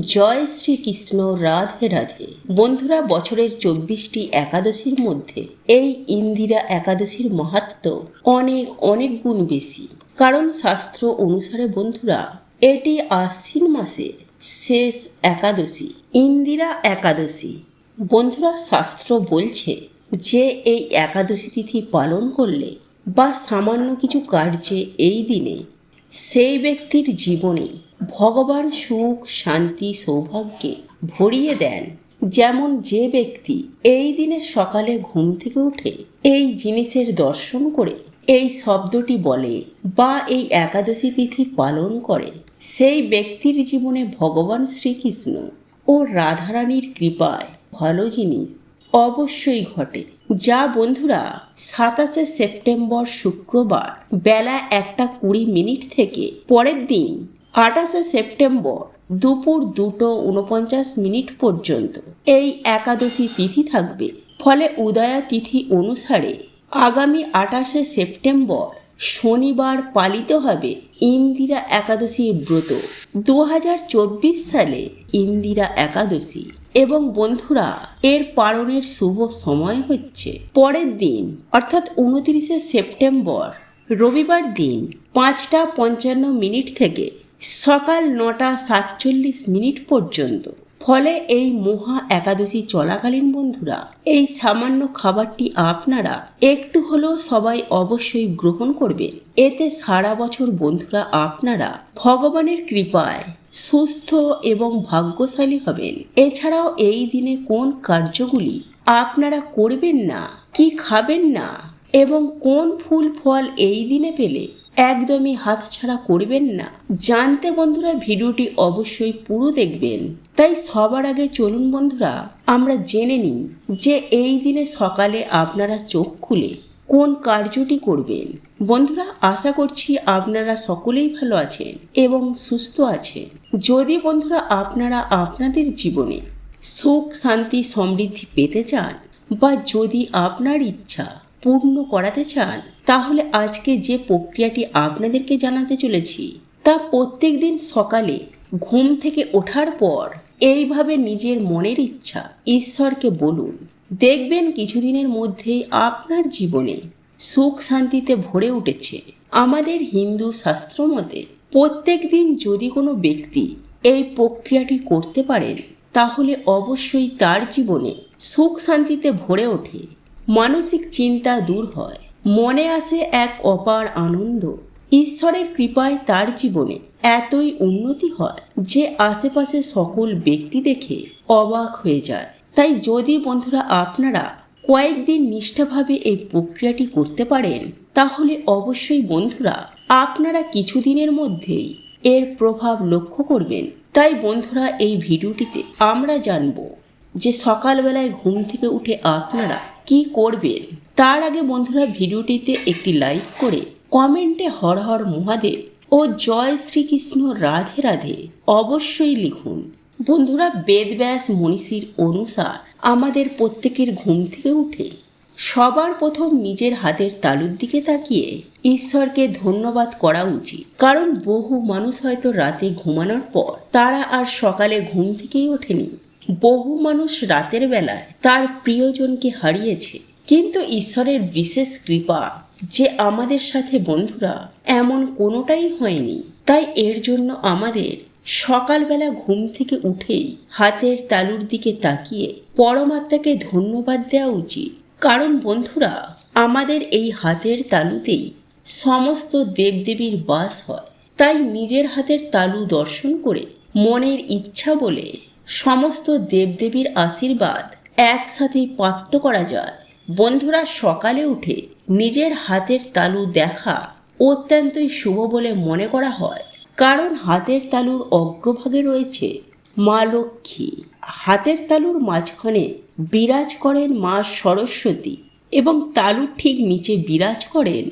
জয় শ্রীকৃষ্ণ, রাধে রাধে। বন্ধুরা, বছরের চব্বিশটি একাদশীর মধ্যে এই ইন্দিরা একাদশীর মাহাত্ম অনেক অনেক গুণ বেশি। কারণ শাস্ত্র অনুসারে বন্ধুরা, এটি আশ্বিন মাসের শেষ একাদশী, ইন্দিরা একাদশী। বন্ধুরা, শাস্ত্র বলছে যে এই একাদশী তিথি পালন করলে বা সামান্য কিছু কার্যে এই দিনে সেই ব্যক্তির জীবনে ভগবান সুখ, শান্তি, সৌভাগ্যে ভরিয়ে দেন। যেমন যে ব্যক্তি এই দিনে সকালে ঘুম থেকে উঠে এই জিনিসের দর্শন করে, এই শব্দটি বলে বা এই একাদশী তিথি পালন করে, সেই ব্যক্তির জীবনে ভগবান শ্রীকৃষ্ণ ও রাধারানীর কৃপায় ভালো জিনিস অবশ্যই ঘটে। যা বন্ধুরা, সাতাশে সেপ্টেম্বর শুক্রবার বেলা একটা কুড়ি মিনিট থেকে পরের দিন আঠাশে সেপ্টেম্বর দুপুর দুটো উনপঞ্চাশ মিনিট পর্যন্ত এই একাদশী তিথি থাকবে। ফলে উদয়া তিথি অনুসারে আগামী আঠাশে সেপ্টেম্বর শনিবার পালিত হবে ইন্দিরা একাদশীর ব্রত। দু হাজার চব্বিশ সালে ইন্দিরা একাদশী। এবং বন্ধুরা, এর পালনের শুভ সময় হচ্ছে পরের দিন, অর্থাৎ উনত্রিশে সেপ্টেম্বর, রবিবার দিন পাঁচটা পঞ্চান্ন মিনিট থেকে সকাল নটা সাতচল্লিশ মিনিট পর্যন্ত। ফলে এই মহা একাদশী চলাকালীন বন্ধুরা, এই সামান্য খাবারটি আপনারা একটু হলেও সবাই অবশ্যই গ্রহণ করবেন। এতে সারা বছর বন্ধুরা আপনারা ভগবানের কৃপায় সুস্থ এবং ভাগ্যশালী হবেন। এছাড়াও এই দিনে কোন কার্যগুলি আপনারা করবেন না, কি খাবেন না, এবং কোন ফুল ফল এই দিনে পেলে একদমই হাতছাড়া করবেন না, জানতে বন্ধুরা ভিডিওটি অবশ্যই পুরো দেখবেন। তাই সবার আগে চলুন বন্ধুরা, আমরা জেনে নিই যে এই দিনে সকালে আপনারা চোখ খুলে কোন কার্যটি করবেন? বন্ধুরা, আশা করছি আপনারা সকলেই ভালো আছেন এবং সুস্থ আছেন। যদি বন্ধুরা আপনারা আপনাদের জীবনে সুখ, শান্তি, সমৃদ্ধি পেতে চান বা যদি আপনার ইচ্ছা পূর্ণ করাতে চান, তাহলে আজকে যে প্রক্রিয়াটি আপনাদেরকে জানাতে চলেছি, তা প্রত্যেক দিন সকালে ঘুম থেকে ওঠার পর এইভাবে নিজের মনের ইচ্ছা ঈশ্বরকে বলুন দেখবেন কিছুদিনের মধ্যেই আপনার জীবনে সুখ শান্তিতে ভরে উঠেছে। আমাদের হিন্দু শাস্ত্র মতে, প্রত্যেক দিন যদি কোনো ব্যক্তি এই প্রক্রিয়াটি করতে পারেন, তাহলে অবশ্যই তার জীবনে সুখ শান্তিতে ভরে ওঠে। মানসিক চিন্তা দূর হয়। মনে আসে এক অপার আনন্দ। ঈশ্বরের কৃপায় তার জীবনে এতই উন্নতি হয় যে আশেপাশে সকল ব্যক্তি দেখে অবাক হয়ে যায়। তাই যদি বন্ধুরা আপনারা কয়েকদিন নিষ্ঠাভাবে এই প্রক্রিয়াটি করতে পারেন, তাহলে অবশ্যই বন্ধুরা আপনারা কিছুদিনের মধ্যেই এর প্রভাব লক্ষ্য করবেন। তাই বন্ধুরা, এই ভিডিওটিতে আমরা জানব যে সকালবেলায় ঘুম থেকে উঠে আপনারা কি করবেন। তার আগে বন্ধুরা, ভিডিওটিতে একটি লাইক করে কমেন্টে হর হর মহাদেব ও জয় শ্রীকৃষ্ণ রাধে রাধে অবশ্যই লিখুন। বন্ধুরা বেদব্যাস মনীষীর অনুসার আমাদের প্রত্যেকের ঘুম থেকে উঠে সবার প্রথম নিজের হাতের তালুর দিকে তাকিয়ে ঈশ্বরকে ধন্যবাদ করা উচিত। কারণ বহু মানুষ হয়তো রাতে ঘুমানোর পর তারা আর সকালে ঘুম থেকেই ওঠেনি। বহু মানুষ রাতের বেলায় তার প্রিয়জনকে হারিয়েছে। কিন্তু ঈশ্বরের বিশেষ কৃপা যে আমাদের সাথে বন্ধুরা এমন কোনোটাই হয়নি। তাই এর জন্য আমাদের সকালবেলা ঘুম থেকে উঠেই হাতের তালুর দিকে তাকিয়ে পরমাত্মাকে ধন্যবাদ দেওয়া উচিত। কারণ বন্ধুরা, আমাদের এই হাতের তালুতেই সমস্ত দেবদেবীর বাস হয়। তাই নিজের হাতের তালু দর্শন করে মনের ইচ্ছা বলে সমস্ত দেবদেবীর আশীর্বাদ একসাথেই প্রাপ্ত করা যায়। বন্ধুরা, সকালে উঠে নিজের হাতের তালু দেখা অত্যন্তই শুভ বলে মনে করা হয়। কারণ হাতের তালুর অগ্রভাগে রয়েছে মা লক্ষ্মী। হাতের তালুর মাঝখানে বিরাজ করেন মা সরস্বতী এবং তালুর ঠিক নিচে বিরাজ করেন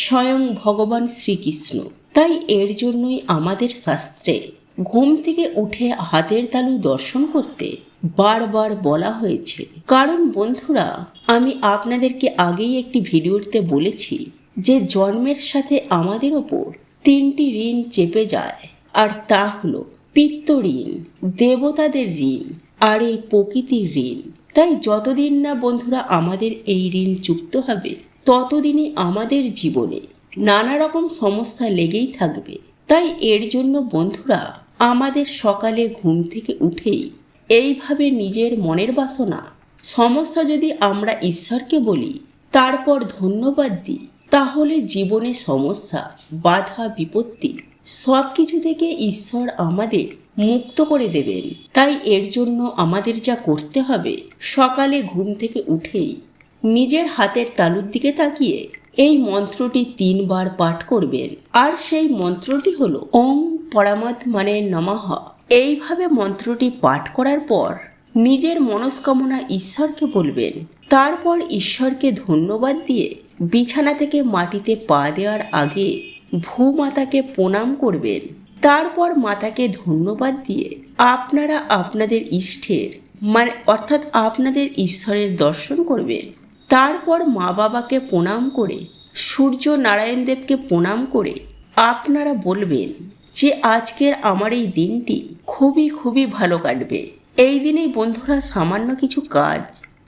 স্বয়ং ভগবান শ্রীকৃষ্ণ। তাই এর জন্যই আমাদের শাস্ত্রে ঘুম থেকে উঠে হাতের তালু দর্শন করতে বারবার বলা হয়েছে। কারণ বন্ধুরা, আমি আপনাদেরকে আগেই একটি ভিডিওতে বলেছি যে জন্মের সাথে আমাদের ওপর তিনটি ঋণ চেপে যায়। আর তা হলো পিত্ত ঋণ, দেবতাদের ঋণ, আর এই প্রকৃতির ঋণ। তাই যতদিন না বন্ধুরা আমাদের এই ঋণ যুক্ত হবে, ততদিনই আমাদের জীবনে নানা রকম সমস্যা লেগেই থাকবে। তাই এর জন্য বন্ধুরা আমাদের সকালে ঘুম থেকে উঠেই এইভাবে নিজের মনের বাসনা, সমস্যা যদি আমরা ঈশ্বরকে বলি, তারপর ধন্যবাদ দিই। তাহলে জীবনে সমস্যা, বাধা, বিপত্তি সব কিছু থেকে ঈশ্বর আমাদের মুক্ত করে দেবেন। তাই এর জন্য আমাদের যা করতে হবে, সকালে ঘুম থেকে উঠেই নিজের হাতের তালুর দিকে তাকিয়ে এই মন্ত্রটি তিনবার পাঠ করবেন। আর সেই মন্ত্রটি হলো ওম পরামাত মানে নমাহ এইভাবে মন্ত্রটি পাঠ করার পর নিজের মনস্কামনা ঈশ্বরকে বলবেন। তারপর ঈশ্বরকে ধন্যবাদ দিয়ে বিছানা থেকে মাটিতে পা দেওয়ার আগে ভূমাতাকে প্রণাম করবেন। তারপর মাতাকে ধন্যবাদ দিয়ে আপনারা আপনাদের ইষ্টের মানে অর্থাৎ আপনাদের ঈশ্বরের দর্শন করবেন। তারপর মা বাবাকে প্রণাম করে, সূর্য নারায়ণ দেবকে প্রণাম করে আপনারা বলবেন যে আজকের আমার এই দিনটি খুবই খুবই ভালো কাটবে। এই দিনেই বন্ধুরা সামান্য কিছু কাজ,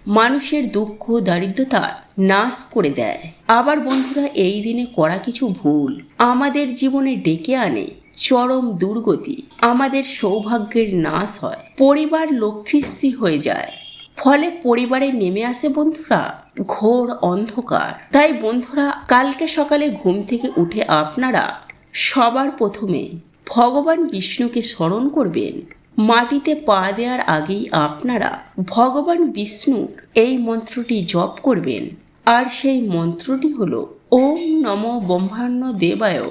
মানুষের দুঃখ, দারিদ্রতা নাশ করে দেয়। আবার বন্ধুরা, এই দিনে করা কিছু ভুল। আমাদের জীবনে ডেকে আনে চরম দুর্গতি। আমাদের সৌভাগ্যের নাশ হয়। পরিবার লক্ষ্মীশ্রী হয়ে যায়। ফলে পরিবারে নেমে আসে বন্ধুরা, ঘোর অন্ধকার। তাই বন্ধুরা, কালকে সকালে ঘুম থেকে উঠে আপনারা সবার প্রথমে ভগবান বিষ্ণুকে স্মরণ করবেন। মাটিতে পা দেওয়ার আগেই আপনারা ভগবান বিষ্ণুর এই মন্ত্রটি জপ করবেন। আর সেই মন্ত্রটি হল, ওম নম ব্রহ্মাণ্য দেবায়,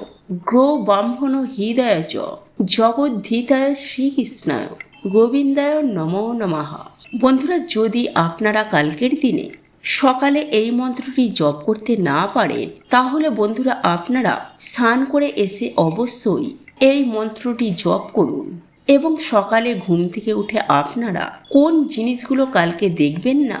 গ্রো ব্রাহ্মণ হৃদয় চ জগদ্ধিতায় শ্রীকৃষ্ণায়, গোবিন্দায় নম নমঃ। বন্ধুরা, যদি আপনারা কালকের দিনে সকালে এই মন্ত্রটি জপ করতে না পারেন, তাহলে বন্ধুরা, আপনারা স্নান করে এসে অবশ্যই এই মন্ত্রটি জপ করুন। এবং সকালে ঘুম থেকে উঠে আপনারা কোন জিনিসগুলো কালকে দেখবেন না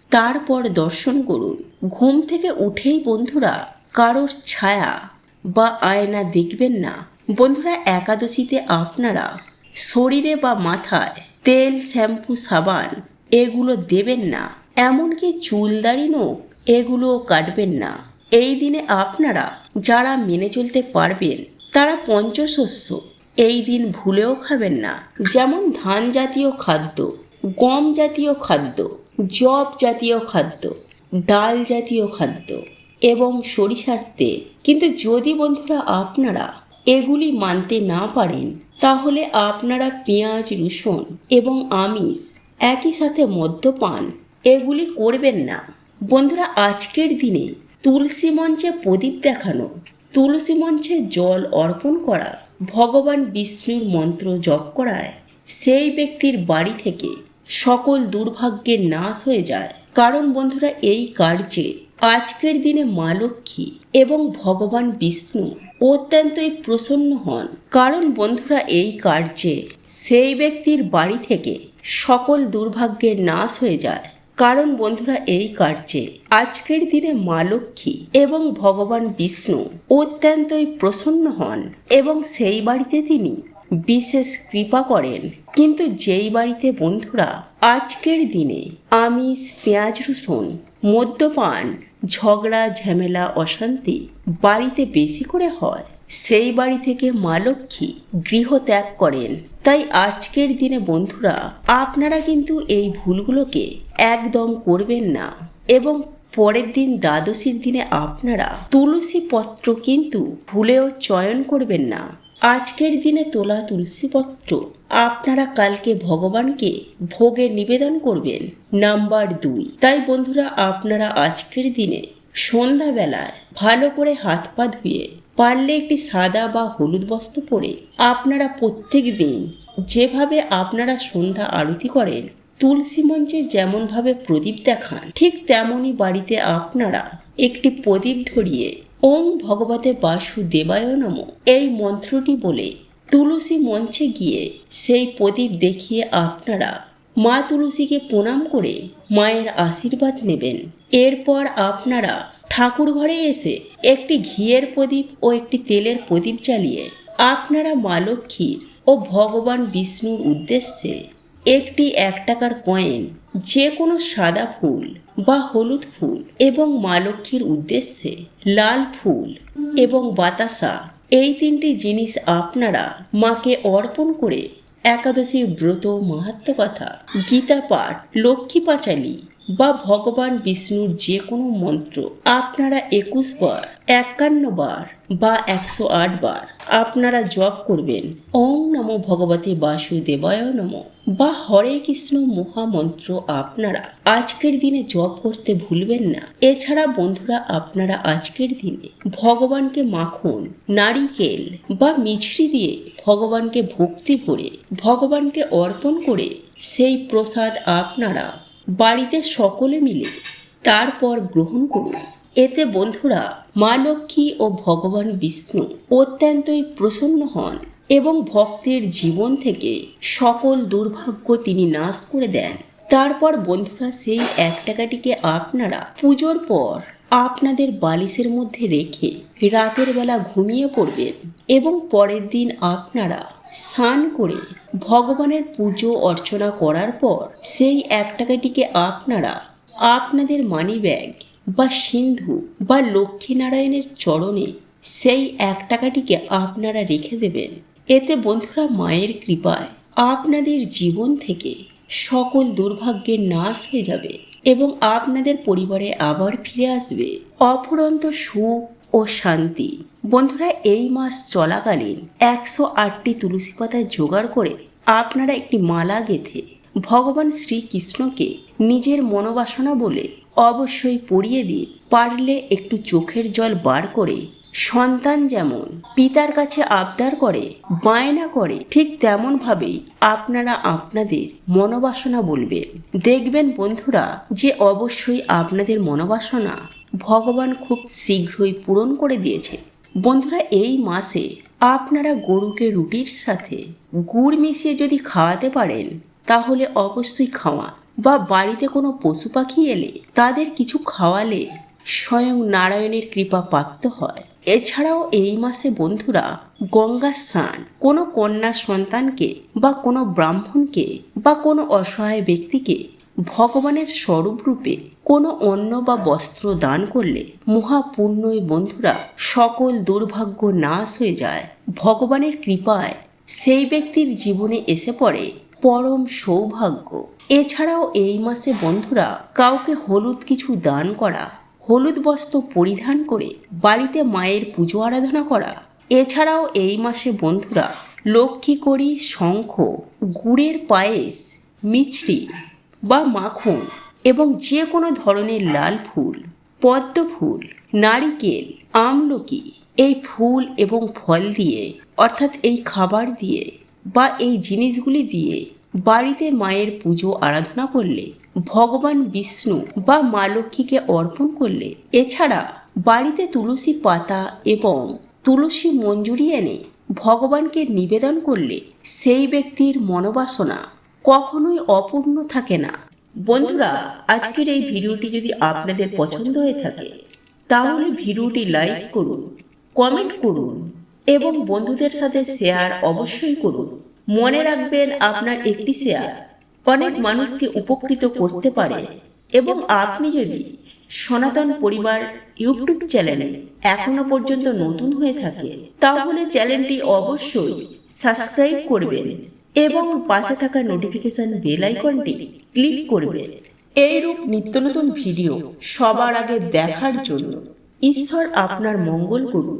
তারপর দর্শন করুন। ঘুম থেকে উঠেই বন্ধুরা কারোর ছায়া বা আয়না দেখবেন না। বন্ধুরা একাদশীতে আপনারা শরীরে বা মাথায় তেল, শ্যাম্পু, সাবান এগুলো দেবেন না। এমনকি চুল দাড়ি নোখ এগুলোও কাটবেন না। এই দিনে আপনারা যারা মেনে চলতে পারবেন, তারা পঞ্চশস্য এই দিন ভুলেও খাবেন না। যেমন ধান জাতীয় খাদ্য গম জাতীয় খাদ্য জব জাতীয় খাদ্য, ডাল জাতীয় খাদ্য এবং সরিষার তেল। কিন্তু যদি বন্ধুরা আপনারা এগুলি মানতে না পারেন, তাহলে আপনারা পেঁয়াজ, রসুন এবং আমিষ একই সাথে মদ্যপান এগুলি করবেন না। বন্ধুরা, আজকের দিনে তুলসী মঞ্চে প্রদীপ দেখানো, তুলসী মঞ্চে জল অর্পণ করা, ভগবান বিষ্ণুর মন্ত্র জপ করায় সেই ব্যক্তির বাড়ি থেকে সকল দুর্ভাগ্যের নাশ হয়ে যায়। কারণ বন্ধুরা, এই কার্যে আজকের দিনে মা লক্ষ্মী এবং ভগবান বিষ্ণু অত্যন্তই প্রসন্ন হন। কারণ বন্ধুরা, এই কার্যে সেই ব্যক্তির বাড়ি থেকে সকল দুর্ভাগ্যের নাশ হয়ে যায়। কারণ বন্ধুরা, এই কার্যে আজকের দিনে মা লক্ষ্মী এবং ভগবান বিষ্ণু অত্যন্তই প্রসন্ন হন এবং সেই বাড়িতে তিনি বিশেষ কৃপা করেন। কিন্তু যেই বাড়িতে বন্ধুরা, আজকের দিনে আমিষ, পেঁয়াজ, রসুন, মদ্যপান, ঝগড়া, ঝামেলা, অশান্তি বাড়িতে বেশি করে হয়, সেই বাড়ি থেকে মা লক্ষ্মী গৃহ ত্যাগ করেন। তাই আজকের দিনে বন্ধুরা, আপনারা কিন্তু এই ভুলগুলোকে একদম করবেন না এবং পরের দিন দ্বাদশীর দিনে আপনারা তুলসী পত্র কিন্তু ভুলেও চয়ন করবেন না। আজকের দিনে তোলা তুলসীপত্র। আপনারা কালকে ভগবানকে ভোগে নিবেদন করবেন, নাম্বার দুই। তাই বন্ধুরা, আপনারা আজকের দিনে সন্ধ্যাবেলায় ভালো করে হাত পা ধুয়ে, পারলে একটি সাদা বা হলুদ বস্ত্র পরে আপনারা প্রত্যেক দিন যেভাবে আপনারা সন্ধ্যা আরতি করেন, তুলসী মঞ্চে যেমনভাবে প্রদীপ দেখান, ঠিক তেমনই বাড়িতে আপনারা একটি প্রদীপ ধরিয়ে ওম ভগবতে বাসুদেবায় নম। এই মন্ত্রটি বলে, তুলসী মঞ্চে গিয়ে সেই প্রদীপ দেখিয়ে আপনারা মা তুলসীকে প্রণাম করে মায়ের আশীর্বাদ নেবেন। এরপর আপনারা ঠাকুর ঘরে এসে একটি ঘিয়ের প্রদীপ ও একটি তেলের প্রদীপ জ্বালিয়ে আপনারা মা লক্ষ্মীর ও ভগবান বিষ্ণুর উদ্দেশ্যে একটি এক টাকার কয়েন, যে কোনো সাদা ফুল বা হলুদ ফুল এবং মা লক্ষ্মীর উদ্দেশ্যে লাল ফুল এবং বাতাসা, এই তিনটি জিনিস আপনারা মাকে অর্পণ করে একাদশী ব্রত মাহাত্ম কথা, গীতা পাঠ, লক্ষ্মী পাঁচালী বা ভগবান বিষ্ণুর যে কোনো মন্ত্র আপনারা একুশ বার একান্ন বার বা একশো আট বার আপনারা জপ করবেন। ওম নমো ভগবতে বাসুদেবায় নম। বা হরে কৃষ্ণ মহামন্ত্র আপনারা আজকের দিনে জপ করতে ভুলবেন না। এছাড়া বন্ধুরা, আপনারা আজকের দিনে ভগবানকে মাখন, নারিকেল বা মিছরি দিয়ে ভগবানকে ভক্তি ভরে ভগবানকে অর্পণ করে সেই প্রসাদ আপনারা বাড়িতে সকলে মিলে তারপর গ্রহণ করুন। এতে বন্ধুরা মা লক্ষ্মী ও ভগবান বিষ্ণু অত্যন্তই প্রসন্ন হন এবং ভক্তের জীবন থেকে সকল দুর্ভাগ্য তিনি নাশ করে দেন। তারপর বন্ধুরা সেই এক টাকাটিকে আপনারা পুজোর পর আপনাদের বালিশের মধ্যে রেখে রাতের বেলা ঘুমিয়ে পড়বেন এবং পরের দিন আপনারা স্নান করে ভগবানের পুজো অর্চনা করার পর সেই এক টাকাটিকে আপনারা আপনাদের মানি ব্যাগ বা সিন্ধু বা লক্ষ্মীনারায়ণের চরণে সেই এক টাকাটিকে আপনারা রেখে দেবেন। এতে বন্ধুরা মায়ের কৃপায় আপনাদের জীবন থেকে সকল দুর্ভাগ্যের নাশ হয়ে যাবে এবং আপনাদের পরিবারে আবার ফিরে আসবে। অফুরন্ত সুখ ও শান্তি। বন্ধুরা, এই মাস চলাকালীন একশো আটটি তুলসী পাতা জোগাড় করে আপনারা একটি মালা গেঁথে ভগবান শ্রীকৃষ্ণকে নিজের মনোবাসনা বলে অবশ্যই পড়িয়ে দিন। পারলে একটু চোখের জল বার করে, সন্তান যেমন পিতার কাছে আবদার করে, বায়না করে, ঠিক তেমনভাবেই আপনারা আপনাদের মনোবাসনা বলবেন। দেখবেন বন্ধুরা যে অবশ্যই আপনাদের মনোবাসনা ভগবান খুব শীঘ্রই পূরণ করে দিয়েছে। বন্ধুরা, এই মাসে আপনারা গরুকে রুটির সাথে গুড় মিশিয়ে যদি খাওয়াতে পারেন, তাহলে অবশ্যই খাওয়া বা বাড়িতে কোনো পশু পাখি এলে তাদের কিছু খাওয়ালে স্বয়ং নারায়ণের কৃপা প্রাপ্ত হয়। এছাড়াও এই মাসে বন্ধুরা গঙ্গা স্নান, কোনো কন্যা সন্তানকে বা কোনো ব্রাহ্মণকে বা কোনো অসহায় ব্যক্তিকে ভগবানের স্বরূপ রূপে কোনো অন্ন বা বস্ত্র দান করলে মহাপুণ্যই বন্ধুরা সকল দুর্ভাগ্য নাশ হয়ে যায়। ভগবানের কৃপায় সেই ব্যক্তির জীবনে এসে পড়ে পরম সৌভাগ্য। এছাড়াও এই মাসে বন্ধুরা কাউকে হলুদ কিছু দান করা, হলুদ বস্ত্র পরিধান করে বাড়িতে মায়ের পুজো আরাধনা করা। এছাড়াও এই মাসে বন্ধুরা লক্ষ্মী করি শঙ্খ, গুড়ের পায়েস, মিছরি বা মাখন এবং যে কোনো ধরনের লাল ফুল, পদ্ম ফুল, নারিকেল, আমলকি এই ফুল এবং ফল দিয়ে, অর্থাৎ এই খাবার দিয়ে বা এই জিনিসগুলি দিয়ে বাড়িতে মায়ের পুজো, আরাধনা করলে, ভগবান বিষ্ণু বা মা লক্ষ্মীকে অর্পণ করলে, এছাড়া বাড়িতে তুলসী পাতা এবং তুলসী মঞ্জুরি এনে ভগবানকে নিবেদন করলে সেই ব্যক্তির মনোবাসনা কখনোই অপূর্ণ থাকে না। বন্ধুরা, আজকের এই ভিডিওটি যদি আপনাদের পছন্দ হয়ে থাকে, তাহলে ভিডিওটি লাইক করুন, কমেন্ট করুন এবং বন্ধুদের সাথে শেয়ার অবশ্যই করুন। মনে রাখবেন আপনার একটি শেয়ার অনেক মানুষকে উপকৃত করতে পারে। এবং আপনি যদি সনাতন পরিবার ইউটিউব চ্যানেলে এখনও পর্যন্ত নতুন হয়ে থাকে, তাহলে চ্যানেলটি অবশ্যই সাবস্ক্রাইব করবেন এবং পাশে থাকা নোটিফিকেশন বেল আইকনটি ক্লিক করবেন। এইরূপ নিত্য নতুন ভিডিও সবার আগে দেখার জন্য ঈশ্বর আপনার মঙ্গল করুন।